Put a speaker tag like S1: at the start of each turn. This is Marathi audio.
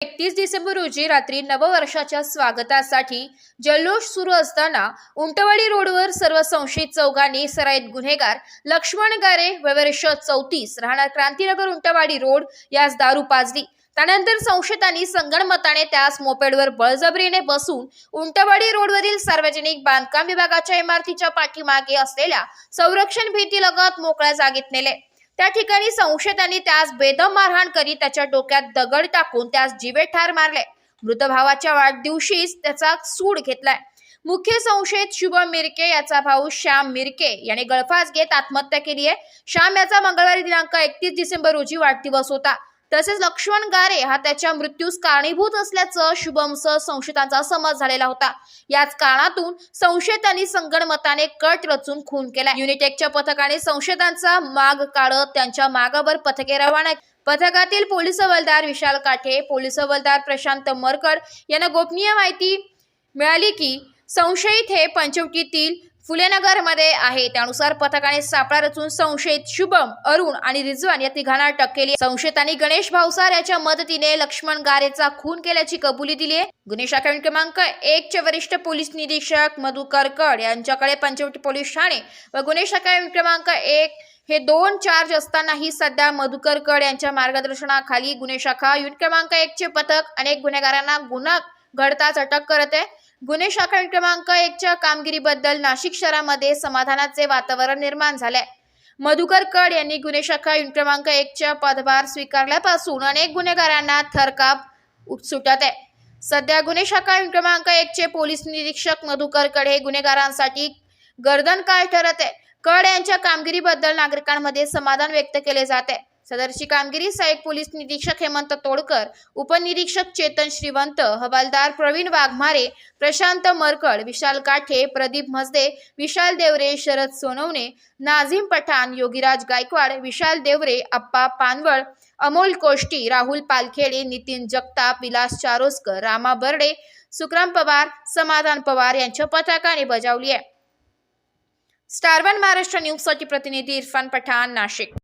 S1: एकतीस डिसेंबर रोजी रात्री नववर्षाच्या स्वागतासाठी जल्लोष सुरू असताना उंटवाडी रोडवर सर्व संशयित चौघांनी सराईत गुन्हेगार लक्ष्मण गारे वयवर्ष चौतीस राहणार क्रांतीनगर उंटवाडी रोड यास दारू पाजली. त्यानंतर संशयितांनी संगणमताने त्यास मोपेडवर बळजबरीने बसून उंटवाडी रोडवरील सार्वजनिक बांधकाम विभागाच्या इमारतीच्या पाठीमागे असलेल्या संरक्षण भिंतीलगत मोकळ्या जागेत नेले. त्या ठिकाणी संशयितांनी त्यास बेदम मारहाण करीत त्याच्या डोक्यात दगड टाकून त्यास जीवे ठार मारले. मृत भावाच्या वाढदिवशीच त्याचा सूड घेतलाय. मुख्य संशयित शुभम मिरके याचा भाऊ श्याम मिरके याने गळफास घेत आत्महत्या केली आहे श्याम याचा मंगळवारी दिनांक एकतीस डिसेंबर रोजी वाढदिवस होता. तसेच लक्ष्मण गारे हा त्याच्या मृत्यूस कारणीभूत असल्याचं शुभमसह संशयितांचा समज झालेला होता. याच कारणातून संशयितांनी संगणमताने कट रचून खून केला युनिटेकच्या पथकाने संशयितांचा माग काढत त्यांच्या मागावर पथके रवाना पथकातील पोलीस हवालदार विशाल काठे पोलीस हवालदार प्रशांत मरकड यांना गोपनीय माहिती मिळाली की संशयित हे पंचवटीतील फुलेनगरमध्ये आहे. त्यानुसार पथकाने सापळा रचून संशयित शुभम अरुण आणि रिजवान या तिघांना अटक केली संशयितांनी गणेश भावसार याच्या मदतीने लक्ष्मण गारेचा खून केल्याची कबुली दिली आहे. गुन्हे शाखा क्रमांक एक चे वरिष्ठ पोलीस निरीक्षक मधु करकड यांच्याकडे पंचवटी पोलीस ठाणे व गुन्हे शाखा क्रमांक एक हे दोन चार्ज असतानाही सध्या मधुकर कड यांच्या मार्गदर्शनाखाली गुन्हे शाखा युनिट क्रमांक एक चे पथक अनेक गुन्हेगारांना गुन्हा घडताच अटक करत आहे. गुन्हे शाखा क्रमांक एकच्या कामगिरीबद्दल नाशिक शहरामध्ये समाधानाचे वातावरण निर्माण झाले मधुकर कड यांनी गुन्हे शाखा युनिट क्रमांक एकच्या पदभार स्वीकारल्यापासून अनेक गुन्हेगारांना थरकाप सुटत आहे. सध्या गुन्हे शाखा युनिट क्रमांक एकचे पोलीस निरीक्षक मधुकर कड हे गुन्हेगारांसाठी गर्दन काय ठरत आहे. कड यांच्या कामगिरीबद्दल नागरिकांमध्ये समाधान व्यक्त केले जाते सदरची कामगिरी सहाय्यक पोलीस निरीक्षक हेमंत तोडकर उपनिरीक्षक चेतन श्रीवंत हवालदार प्रवीण वाघमारे प्रशांत मरकड विशाल काठे प्रदीप मजदे विशाल देवरे शरद सोनवणे नाझीम पठाण योगीराज गायकवाड विशाल देवरे अप्पा पानवळ अमोल कोष्टी राहुल पालखेडे नितीन जगताप विलास चारोस्कर रामा बर्डे सुखराम पवार समाधान पवार यांच्या पथकाने बजावली आहे. स्टार वन महाराष्ट्र न्यूजसाठी प्रतिनिधी इरफान पठाण नाशिक.